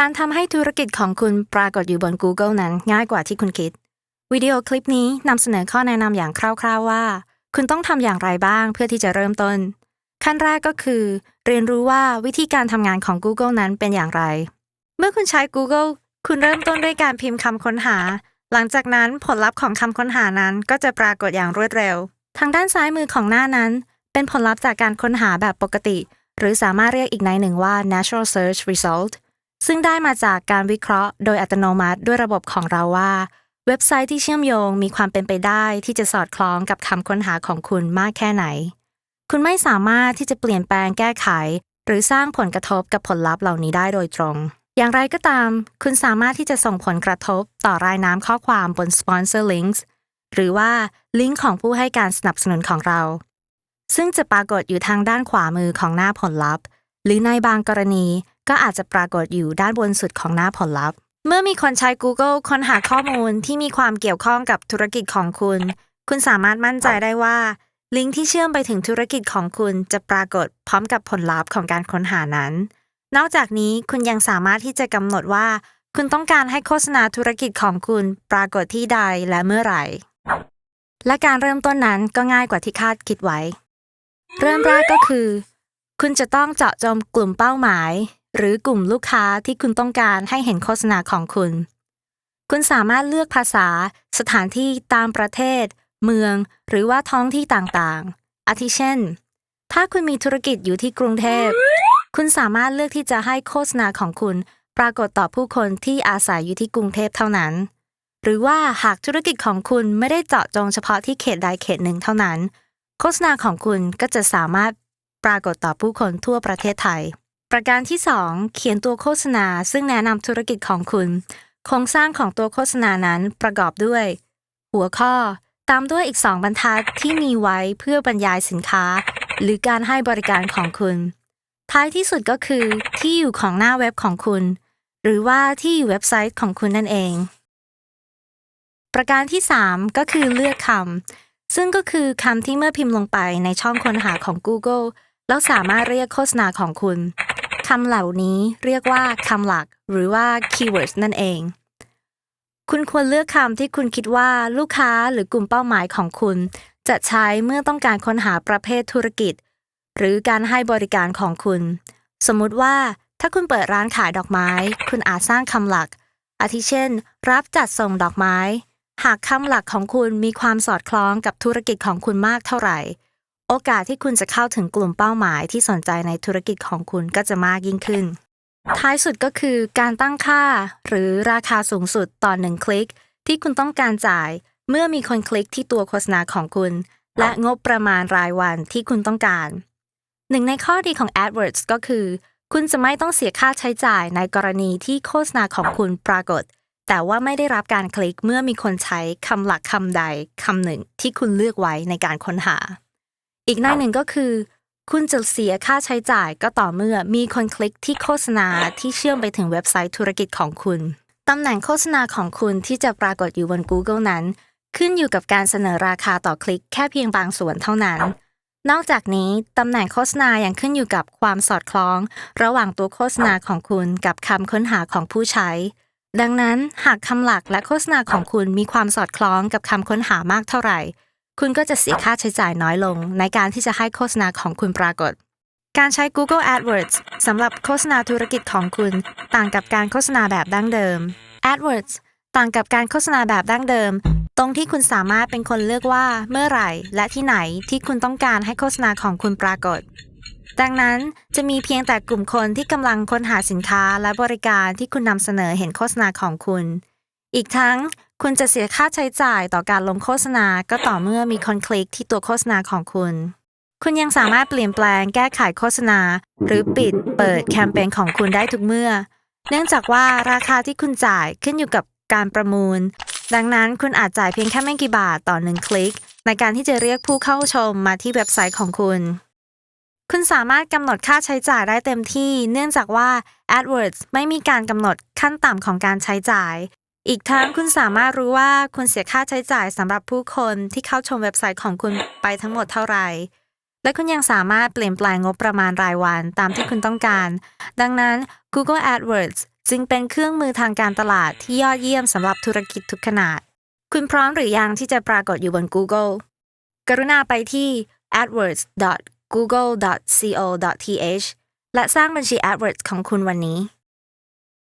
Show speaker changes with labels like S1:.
S1: การทำให้ธุรกิจของคุณปรากฏอยู่บน Google นั้นง่ายกว่าที่คุณคิด วิดีโอคลิปนี้นำเสนอข้อแนะนำอย่างคร่าวๆว่า คุณต้องทำอย่างไรบ้างเพื่อที่จะเริ่มต้น ขั้นแรกก็คือ เรียนรู้ว่าวิธีการทำงานของ Google นั้นเป็นอย่างไร เมื่อคุณใช้ Google คุณเริ่มต้นด้วยการพิมพ์คำค้นหา หลังจากนั้นผลลัพธ์ของคำค้นหานั้นก็จะปรากฏอย่างรวดเร็ว ทางด้านซ้ายมือของหน้านั้น เป็นผลลัพธ์จากการค้นหาแบบปกติ หรือสามารถเรียกอีกในหนึ่งว่า natural search result ซึ่งได้มาจากการวิเคราะห์โดยอัตโนมัติด้วยระบบของเราว่า เว็บไซต์ที่เชื่อมโยงมีความเป็นไปได้ที่จะสอดคล้องกับคำค้นหาของคุณมากแค่ไหน คุณไม่สามารถที่จะเปลี่ยนแปลงแก้ไข หรือสร้างผลกระทบกับผลลัพธ์เหล่านี้ได้โดยตรง อย่างไรก็ตาม คุณสามารถที่จะส่งผลกระทบต่อรายน้ำข้อความบน sponsor links หรือว่าลิงก์ของผู้ให้การสนับสนุนของเรา ซึ่งจะปรากฏอยู่ทางด้านขวามือของหน้าผลลัพธ์ หรือในบางกรณี ก็อาจจะปรากฏอยู่ด้านบนสุดของหน้าผลลัพธ์ เมื่อมีคนใช้ Google ค้นหาข้อมูลที่มีความเกี่ยวข้องกับธุรกิจของคุณ คุณสามารถมั่นใจได้ว่า ลิงก์ที่เชื่อมไปถึงธุรกิจของคุณจะปรากฏพร้อมกับผลลัพธ์ของการค้นหานั้น นอกจากนี้คุณยังสามารถที่จะกำหนดว่า คุณต้องการให้โฆษณาธุรกิจของคุณปรากฏที่ใดและเมื่อไหร่ และการเริ่มต้นนั้นก็ง่ายกว่าที่คาดคิดไว้ เริ่มแรกก็คือ คุณจะต้องเจาะจงกลุ่มเป้าหมาย หรือกลุ่มลูกค้าที่คุณต้องการให้เห็นโฆษณาของคุณ คุณสามารถเลือกภาษา สถานที่ตามประเทศ เมือง หรือว่าท้องที่ต่างๆ อาทิเช่น ถ้าคุณมีธุรกิจอยู่ที่กรุงเทพ คุณสามารถเลือกที่จะให้โฆษณาของคุณ ปรากฏต่อผู้คนที่อาศัยอยู่ที่กรุงเทพเท่านั้น หรือว่าหากธุรกิจของคุณไม่ได้เจาะจงเฉพาะที่เขตใดเขตหนึ่งเท่านั้น โฆษณาของคุณก็จะสามารถปรากฏต่อผู้คนทั่วประเทศไทย ประการที่ 2 เขียนตัวโฆษณา ซึ่งแนะนำธุรกิจของคุณ โครงสร้างของตัวโฆษณานั้นประกอบด้วย หัวข้อ ตามด้วยอีก2บรรทัดที่มีไว้เพื่อบรรยายสินค้า หรือการให้บริการของคุณ ท้ายที่สุดก็คือที่อยู่ของหน้าเว็บของคุณ หรือว่าที่อยู่เว็บไซต์ของคุณนั่นเอง ประการที่ 3 ก็คือเลือกคำซึ่งก็คือคำที่เมื่อพิมพ์ลงไปในช่องค้นหาของ Google แล้วสามารถเรียกโฆษณาของคุณ คำเหล่านี้เรียกว่าคำหลักหรือว่า keywords นั่นเอง คุณควรเลือกคำที่คุณคิดว่าลูกค้าหรือกลุ่มเป้าหมายของคุณ จะใช้เมื่อต้องการค้นหาประเภทธุรกิจ หรือการให้บริการของคุณ สมมุติว่าถ้าคุณเปิดร้านขายดอกไม้ คุณอาจสร้างคำหลัก อาทิเช่น รับจัดส่งดอกไม้ หากคำหลักของคุณมีความสอดคล้องกับธุรกิจของคุณมากเท่าไหร่ โอกาสที่คุณจะเข้าถึงกลุ่มเป้าหมายที่สนใจในธุรกิจของคุณก็จะมากยิ่งขึ้น ท้ายสุดก็คือการตั้งค่า หรือราคาสูงสุดต่อหนึ่งคลิก ที่คุณต้องการจ่าย เมื่อมีคนคลิกที่ตัวโฆษณาของคุณ และงบประมาณรายวันที่คุณต้องการ หนึ่งในข้อดีของ AdWords ก็คือ คุณจะไม่ต้องเสียค่าใช้จ่ายในกรณีที่โฆษณาของคุณปรากฏ แต่ว่าไม่ได้รับการคลิกเมื่อมีคนใช้คำหลักคำใดคำหนึ่งที่คุณเลือกไว้ในการค้นหา อีกหน้าหนึ่งก็คือ คุณจะเสียค่าใช้จ่ายก็ต่อเมื่อมีคนคลิกที่โฆษณาที่เชื่อมไปถึงเว็บไซต์ธุรกิจของคุณตำแหน่งโฆษณาของคุณที่จะปรากฏอยู่บน Google นั้น ขึ้นอยู่กับการเสนอราคาต่อคลิกแค่เพียงบางส่วนเท่านั้น นอกจากนี้ตำแหน่งโฆษณายังขึ้นอยู่กับความสอดคล้อง ระหว่างตัวโฆษณาของคุณกับคำค้นหาของผู้ใช้ ดังนั้นหากคำหลักและโฆษณาของคุณมีความสอดคล้องกับคำค้นหามากเท่าไหร่ คุณก็จะเสียค่าใช้จ่ายน้อยลง ในการที่จะให้โฆษณาของคุณปรากฏ การใช้ Google AdWords สำหรับโฆษณาธุรกิจของคุณ ต่างกับการโฆษณาแบบดั้งเดิม AdWords ต่างกับการโฆษณาแบบดั้งเดิม ตรงที่คุณสามารถเป็นคนเลือกว่าเมื่อไหร่ และที่ไหนที่คุณต้องการให้โฆษณาของคุณปรากฏ ดังนั้นจะมีเพียงแต่กลุ่มคนที่กำลังค้นหาสินค้าและบริการที่คุณนำเสนอเห็นโฆษณาของคุณ อีกทั้งคุณจะเสียค่าใช้จ่ายต่อการลงโฆษณา ก็ต่อเมื่อมีคนคลิกที่ตัวโฆษณาของคุณ คุณยังสามารถเปลี่ยนแปลงแก้ไขโฆษณา หรือปิดเปิดแคมเปญของคุณได้ทุกเมื่อ เนื่องจากว่าราคาที่คุณจ่ายขึ้นอยู่กับการประมูล ดังนั้นคุณอาจจ่ายเพียงแค่ไม่กี่บาทต่อหนึ่งคลิก ในการที่จะเรียกผู้เข้าชมมาที่เว็บไซต์ของคุณ คุณสามารถกำหนดค่าใช้จ่ายได้เต็มที่ เนื่องจากว่า AdWords ไม่มีการกำหนดขั้นต่ำของการใช้จ่าย อีกทั้งคุณสามารถรู้ว่าคุณเสียค่าใช้จ่ายสำหรับผู้คนที่เข้าชมเว็บไซต์ของคุณไปทั้งหมดเท่าไหร่ และคุณยังสามารถเปลี่ยนแปลงงบประมาณรายวันตามที่คุณต้องการ ดังนั้น Google AdWords จึงเป็นเครื่องมือทางการตลาดที่ยอดเยี่ยมสำหรับธุรกิจทุกขนาด คุณพร้อมหรือยังที่จะปรากฏอยู่บน Google กรุณาไปที่ adwords.google.co.th และสร้างบัญชี AdWords ของคุณวันนี้